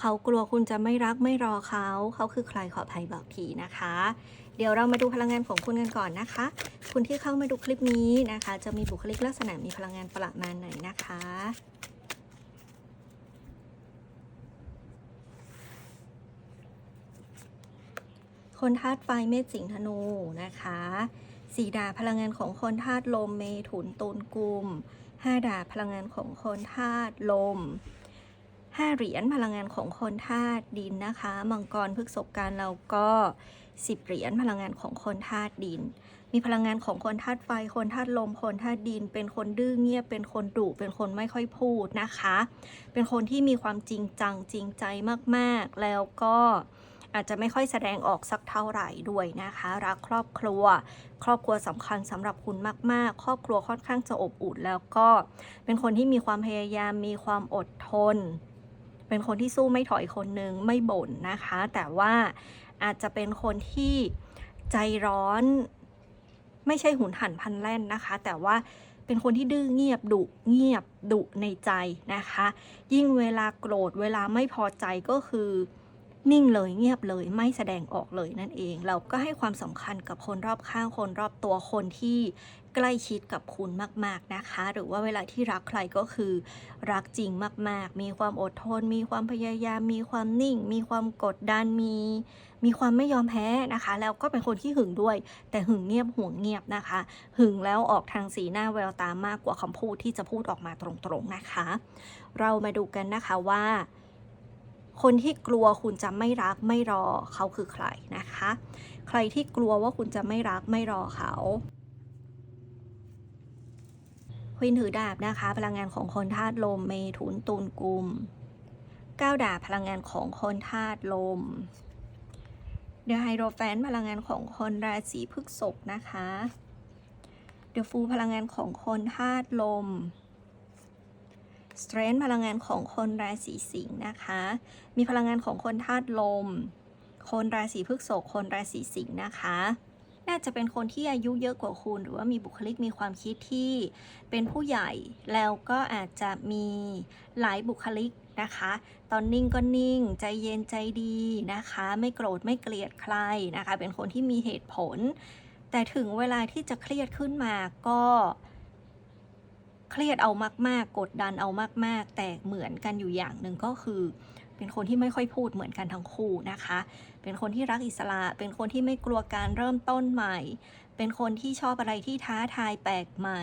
เขากลัวคุณจะไม่รักไม่รอเขา เขาคือใครขออภัยบอกทีนะคะ เดี๋ยวเรามาดูพลังงานของคุณกันก่อนนะคะ คุณที่เข้ามาดูคลิปนี้นะคะ จะมีบุคลิกลักษณะมีพลังงานประมาณไหนนะคะคนธาตุไฟเมษสิงห์ธนูนะคะสีดาพลังงานของคนธาตุลมเมถุนตุลกุมห้าดาพลังงานของคนธาตุลม ห้าเหรียญพลังงานของคนธาตุดินนะคะ มังกรพฤกษบการเราก็สิบเหรียญพลังงานของคนธาตุดิน มีพลังงานของคนธาตุไฟ คนธาตุลม คนธาตุดิน เป็นคนดื้อเงียบ เป็นคนดุ เป็นคนไม่ค่อยพูดนะคะ เป็นคนที่มีความจริงจังจริงใจมากๆ แล้วก็อาจจะไม่ค่อยแสดงออกสักเท่าไหร่ด้วยนะคะ รักครอบครัว ครอบครัวสำคัญสำหรับคุณมาก ๆ ครอบครัวค่อนข้างจะอบอุ่นแล้วก็เป็นคนที่มีความพยายามมีความอดทน เป็นคนที่สู้ไม่ถอยคนหนึ่งไม่บ่นนะคะ แต่ว่าอาจจะเป็นคนที่ใจร้อน ไม่ใช่หุนหันพันแล่นนะคะ แต่ว่าเป็นคนที่ดื้อเงียบดุเงียบดุในใจนะคะ ยิ่งเวลาโกรธเวลาไม่พอใจก็คือนิ่งเลยเงียบเลยไม่แสดงออกเลยนั่นเอง เราก็ให้ความสำคัญกับคนรอบข้างคนรอบตัวคนที่ ใกล้ชิดกับคุณมาก ๆนะคะ หรือว่าเวลาที่รักใครก็คือรักจริงมาก ๆ มีความอดทน มีความพยายาม มีความนิ่ง มีความกดดันมีมีความไม่ยอมแพ้นะคะ แล้วก็เป็นคนที่หึงด้วย แต่หึงเงียบห่วงเงียบนะคะ หึงแล้วออกทางสีหน้าแววตามากกว่าคำพูดที่จะพูดออกมาตรงๆนะคะ เรามาดูกันนะคะว่า คนที่กลัวคุณจะไม่รักไม่รอเขาคือใครนะคะ ใครที่กลัวว่าคุณจะไม่รักไม่รอเขา ควินถือดาบนะคะ พลังงานของคนธาตุลมเมถุนตุลกุมก้าวดาบพลังงานของคนธาตุลมเดอะไฮโดรแฟนพลังงานของคนราศีพฤษภนะคะเดอะฟูพลังงานของคนธาตุลมสเตรนพลังงานของคนราศีสิงห์นะคะ มีพลังงานของคนธาตุลม คนราศีพฤษภคนราศีสิงห์นะคะ น่าจะเป็นคนที่อายุเยอะกว่าคุณ หรือว่ามีบุคลิกมีความคิดที่เป็นผู้ใหญ่ แล้วก็อาจจะมีหลายบุคลิกนะคะ ตอนนิ่งก็นิ่ง ใจเย็นใจดีนะคะ ไม่โกรธไม่เกลียดใครนะคะ เป็นคนที่มีเหตุผล แต่ถึงเวลาที่จะเครียดขึ้นมาก็เครียดเอามาก ๆ กดดันเอามาก ๆ แต่เหมือนกันอยู่อย่างหนึ่งก็คือ เป็นคนที่ไม่ค่อยพูดเหมือนกันทั้งคู่นะคะ เป็นคนที่รักอิสระ เป็นคนที่ไม่กลัวการเริ่มต้นใหม่ เป็นคนที่ชอบอะไรที่ท้าทายแปลกใหม่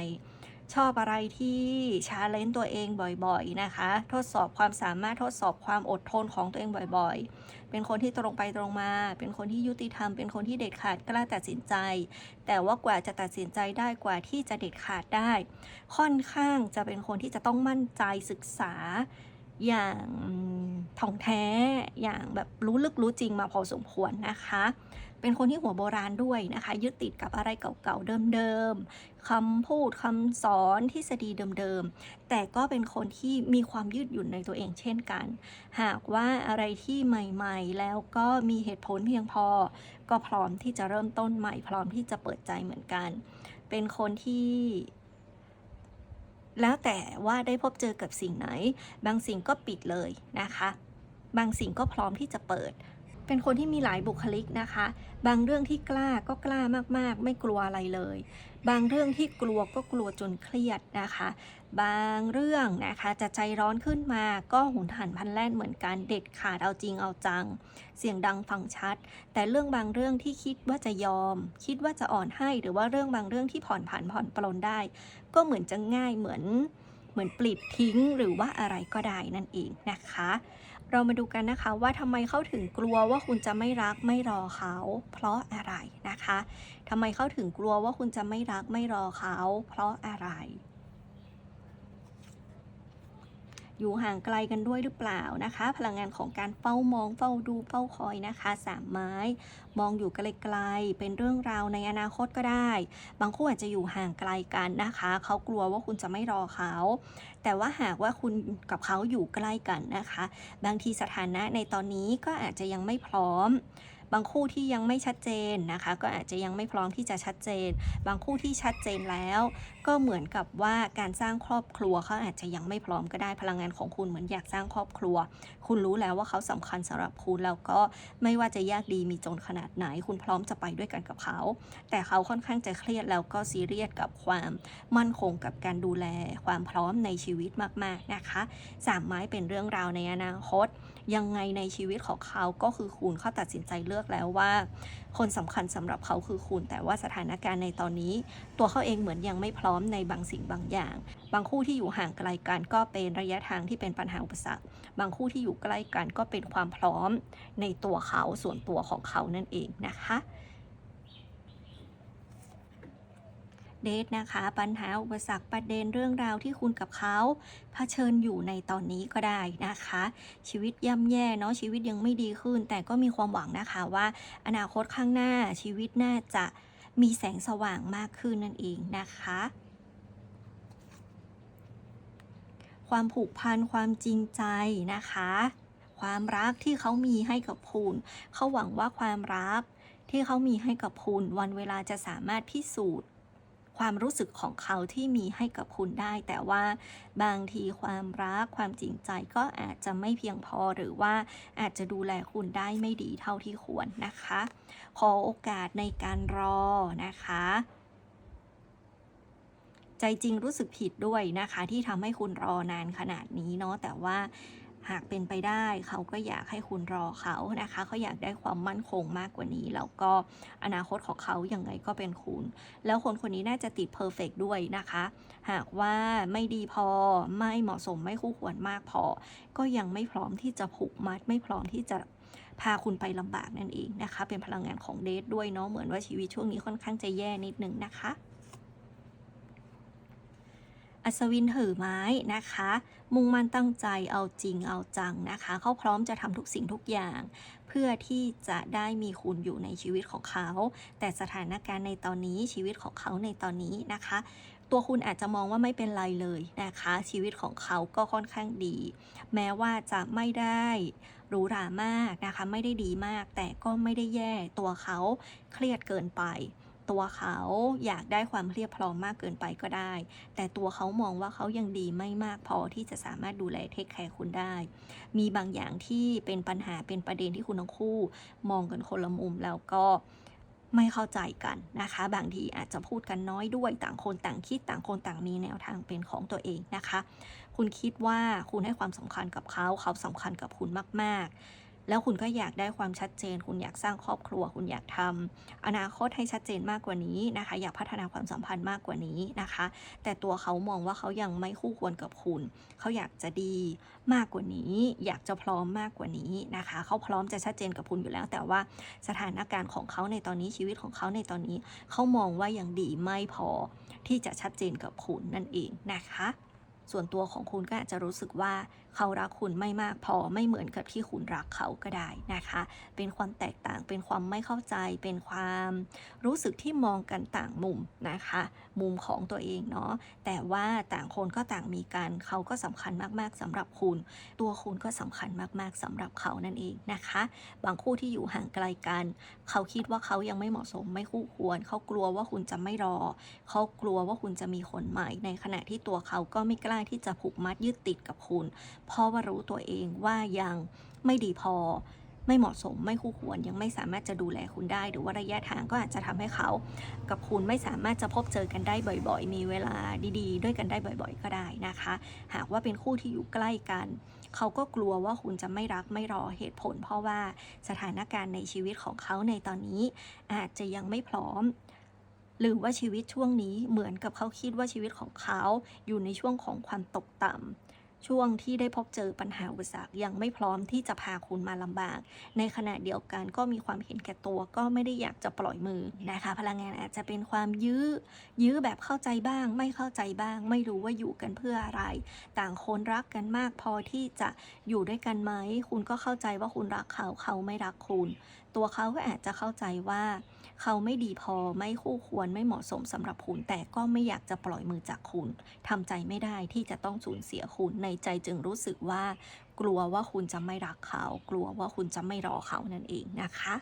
ชอบอะไรที่ชาเลนตัวเองบ่อยๆนะคะ ทดสอบความสามารถทดสอบความอดทนของตัวเองบ่อยๆ เป็นคนที่ตรงไปตรงมา เป็นคนที่ยุติธรรม เป็นคนที่เด็ดขาดกล้าตัดสินใจ แต่ว่ากว่าจะตัดสินใจได้กว่าที่จะเด็ดขาดได้ ค่อนข้างจะเป็นคนที่จะต้องมั่นใจศึกษา อย่างถ่องแท้อย่างแบบรู้ลึกรู้จริงมาพอสมควรนะคะ เป็นคนที่หัวโบราณด้วยนะคะ ยึดติดกับอะไรเก่าๆเดิมๆคำพูดคำสอนทฤษฎีเดิมๆ แต่ก็เป็นคนที่มีความยืดหยุ่นในตัวเองเช่นกัน หากว่าอะไรที่ใหม่ๆ แล้วก็มีเหตุผลเพียงพอ ก็พร้อมที่จะเริ่มต้นใหม่ พร้อมที่จะเปิดใจเหมือนกัน เป็นคนที่ แล้วแต่ว่าได้พบเจอกับสิ่งไหน บางสิ่งก็ปิดเลยนะคะ บางสิ่งก็พร้อมที่จะเปิด เป็นคนที่มีหลายบุคลิกนะคะ บางเรื่องที่กล้าก็กล้ามากๆ ไม่กลัวอะไรเลย บางเรื่องที่กลัวก็กลัวจนเครียดนะคะ บางเรื่องนะคะจะใจร้อนขึ้นมาก็หุนหันพันแล่นเหมือนกันเด็ดขาดเอาจริงเอาจัง เสียงดังฟังชัด แต่เรื่องบางเรื่องที่คิดว่าจะยอม คิดว่าจะอ่อนให้หรือว่าเรื่องบางเรื่องที่ผ่อนผันผ่อนปลนได้ ก็เหมือนจะง่ายเหมือนเหมือนปลิดทิ้งหรือว่าอะไรก็ได้นั่นเองนะคะ เรามาดูกันนะคะว่าทำไมเขาถึงกลัวว่าคุณจะไม่รักไม่รอเขา เพราะอะไรนะคะทำไมเขาถึงกลัวว่าคุณจะไม่รักไม่รอเขา เพราะอะไร อยู่ห่างไกลกันด้วยหรือเปล่านะคะ พลังงานของการเฝ้ามองเฝ้าดูเฝ้าคอยนะคะสามไม้ มองอยู่ไกลๆเป็นเรื่องราวในอนาคตก็ได้ บางคู่อาจจะอยู่ห่างไกลกันนะคะ เขากลัวว่าคุณจะไม่รอเขา แต่ว่าหากว่าคุณกับเขาอยู่ใกล้กันนะคะ บางทีสถานะในตอนนี้ก็อาจจะยังไม่พร้อมบางคู่ที่ยังไม่ชัดเจนนะคะ ก็อาจจะยังไม่พร้อมที่จะชัดเจน บางคู่ที่ชัดเจนแล้ว ก็เหมือนกับว่าการสร้างครอบครัวเขาอาจจะยังไม่พร้อมก็ได้พลังงานของคุณเหมือนอยากสร้างครอบครัว คุณรู้แล้วว่าเขาสำคัญสำหรับคุณแล้วก็ไม่ว่าจะยากดีมีจนขนาดไหน คุณพร้อมจะไปด้วยกันกับเขา แต่เขาค่อนข้างจะเครียดแล้วก็ซีเรียสกับความมั่นคงกับการดูแล ความพร้อมในชีวิตมากๆนะคะสามไม้เป็นเรื่องราวในอนาคต ยังไงในชีวิตของเขาก็คือคุณเขาตัดสินใจเลือกแล้วว่า คนสำคัญสำหรับเขาคือคุณ แต่ว่าสถานการณ์ในตอนนี้ ตัวเขาเองเหมือนยังไม่พร้อมในบางสิ่งบางอย่าง บางคู่ที่อยู่ห่างไกลกันก็เป็นระยะทางที่เป็นปัญหาอุปสรรค บางคู่ที่อยู่ใกล้กันก็เป็นความพร้อมในตัวเขาส่วนตัวของเขานั่นเองนะคะ เดทนะคะ ปัญหาอุปสรรคประเด็นเรื่องราวที่คุณกับเขาเผชิญอยู่ในตอนนี้ก็ได้นะคะ ชีวิตย่ำแย่เนาะชีวิตยังไม่ดีขึ้น แต่ก็มีความหวังนะคะว่า อนาคตข้างหน้าชีวิตน่าจะมีแสงสว่างมากขึ้นนั่นเองนะคะความผูกพันความจริงใจนะคะ ความรักที่เขามีให้กับคุณเขาหวังว่าความรักที่เขามีให้กับคุณวันเวลาจะสามารถพิสูจน์ ความรู้สึกของเขาที่มีให้กับคุณได้ แต่ว่าบางทีความรักความจริงใจก็อาจจะไม่เพียงพอหรือว่าอาจจะดูแลคุณได้ไม่ดีเท่าที่ควรนะคะ ขอโอกาสในการรอนะคะใจจริงรู้สึกผิดด้วยนะคะ ที่ทำให้คุณรอนานขนาดนี้เนาะแต่ว่า หากเป็นไปได้เขาก็อยากให้คุณรอเขานะคะเขาอยากได้ความมั่นคงมากกว่านี้ แล้วก็อนาคตของเขาอยังไงก็เป็นคุณ แล้วคนคนนี้น่าจะติดเพอร์เฟกด้วยนะคะ หากว่าไม่ดีพอไม่เหมาะสมไม่คู่ควรมากพอ ก็ยังไม่พร้อมที่จะผูกมัด ไม่พร้อมที่จะพาคุณไปลำบากนั่นเองนะคะ เป็นพลังงานของเดทด้วยเนาะเหมือนว่าชีวิตช่วงนี้ค่อนข้างจะแย่นิดนึงนะคะ อัศวินถือไม้นะคะ มุ่งมั่นตั้งใจเอาจริงเอาจังนะคะ เขาพร้อมจะทำทุกสิ่งทุกอย่าง เพื่อที่จะได้มีคุณอยู่ในชีวิตของเขา แต่สถานการณ์ในตอนนี้ชีวิตของเขาในตอนนี้นะคะ ตัวคุณอาจจะมองว่าไม่เป็นไรเลยนะคะ ชีวิตของเขาก็ค่อนข้างดี แม้ว่าจะไม่ได้หรูหรามากนะคะ ไม่ได้ดีมาก แต่ก็ไม่ได้แย่ตัวเขาเครียดเกินไป ตัวเขาอยากได้ความเรียบพร้อมมากเกินไปก็ได้ แต่ตัวเขามองว่าเขายังดีไม่มากพอที่จะสามารถดูแลเทคแคร์คุณได้ มีบางอย่างที่เป็นปัญหาเป็นประเด็นที่คุณทั้งคู่ มองกันคนละมุมแล้วก็ไม่เข้าใจกันนะคะ บางทีอาจจะพูดกันน้อยด้วยต่างคนต่างคิดต่างคนต่างมีแนวทางเป็นของตัวเองนะคะ คุณคิดว่าคุณให้ความสำคัญกับเขาเขาสำคัญกับคุณมาก ๆ แล้วคุณก็อยากได้ความชัดเจน คุณอยากสร้างครอบครัว คุณอยากทำอนาคตให้ชัดเจนมากกว่านี้นะคะ อยากพัฒนาความสัมพันธ์มากกว่านี้นะคะ แต่ตัวเขามองว่าเขายังไม่คู่ควรกับคุณ เขาอยากจะดีมากกว่านี้ อยากจะพร้อมมากกว่านี้นะคะ เขาพร้อมจะชัดเจนกับคุณอยู่แล้ว แต่ว่าสถานการณ์ของเขาในตอนนี้ชีวิตของเขาในตอนนี้ เขามองว่ายังดีไม่พอที่จะชัดเจนกับคุณนั่นเองนะคะ ส่วนตัวของคุณก็อาจจะรู้สึกว่า เขารักคุณไม่มากพอไม่เหมือนกับที่คุณรักเขาก็ได้นะคะ เป็นความแตกต่างเป็นความไม่เข้าใจ เป็นความรู้สึกที่มองกันต่างมุมนะคะ มุมของตัวเองเนาะแต่ว่าต่างคนก็ต่างมีกันเขาก็สำคัญมากๆสำหรับคุณ ตัวคุณก็สำคัญมากๆสำหรับเขานั่นเองนะคะ บางคู่ที่อยู่ห่างไกลกัน เขาคิดว่าเขายังไม่เหมาะสมไม่คู่ควร เขากลัวว่าคุณจะไม่รอ เขากลัวว่าคุณจะมีคนใหม่ในขณะที่ตัวเขาก็ไม่กล้าที่จะผูกมัดยึดติดกับคุณเพราะว่ารู้ตัวเองว่ายังไม่ดีพอ ไม่เหมาะสมไม่คู่ควรยังไม่สามารถจะดูแลคุณได้ หรือว่าระยะทางก็อาจจะทำให้เขา กับคุณไม่สามารถจะพบเจอกันได้บ่อย ๆ มีเวลาดีๆ ด้วยกันได้บ่อย ๆ ก็ได้นะคะ หากว่าเป็นคู่ที่อยู่ใกล้กัน เขาก็กลัวว่าคุณจะไม่รักไม่รอเหตุผล เพราะว่าสถานการณ์ในชีวิตของเขาในตอนนี้ อาจจะยังไม่พร้อมหรือว่าชีวิตช่วงนี้เหมือนกับเขาคิดว่าชีวิตของเขาอยู่ในช่วงของความตกต่ำ ช่วงที่ได้พบเจอปัญหาอุปสรรคยังไม่พร้อมที่จะพาคุณมาลำบาก ในขณะเดียวกันก็มีความเห็นแก่ตัวก็ไม่ได้อยากจะปล่อยมือนะคะ พลังงานอาจจะเป็นความยื้อ ยื้อแบบเข้าใจบ้าง ไม่เข้าใจบ้าง ไม่รู้ว่าอยู่กันเพื่ออะไร ต่างคนรักกันมากพอที่จะอยู่ด้วยกันไหม คุณก็เข้าใจว่าคุณรักเขาเขาไม่รักคุณ ตัวเขาก็อาจจะเข้าใจว่า เขาไม่ดีพอไม่คู่ควรไม่เหมาะสมสำหรับคุณ แต่ก็ไม่อยากจะปล่อยมือจากคุณทำใจไม่ได้ที่จะต้องสูญเสียคุณในใจจึงรู้สึกว่า กลัวว่าคุณจะไม่รักเขา กลัวว่าคุณจะไม่รอเขานั่นเองนะคะ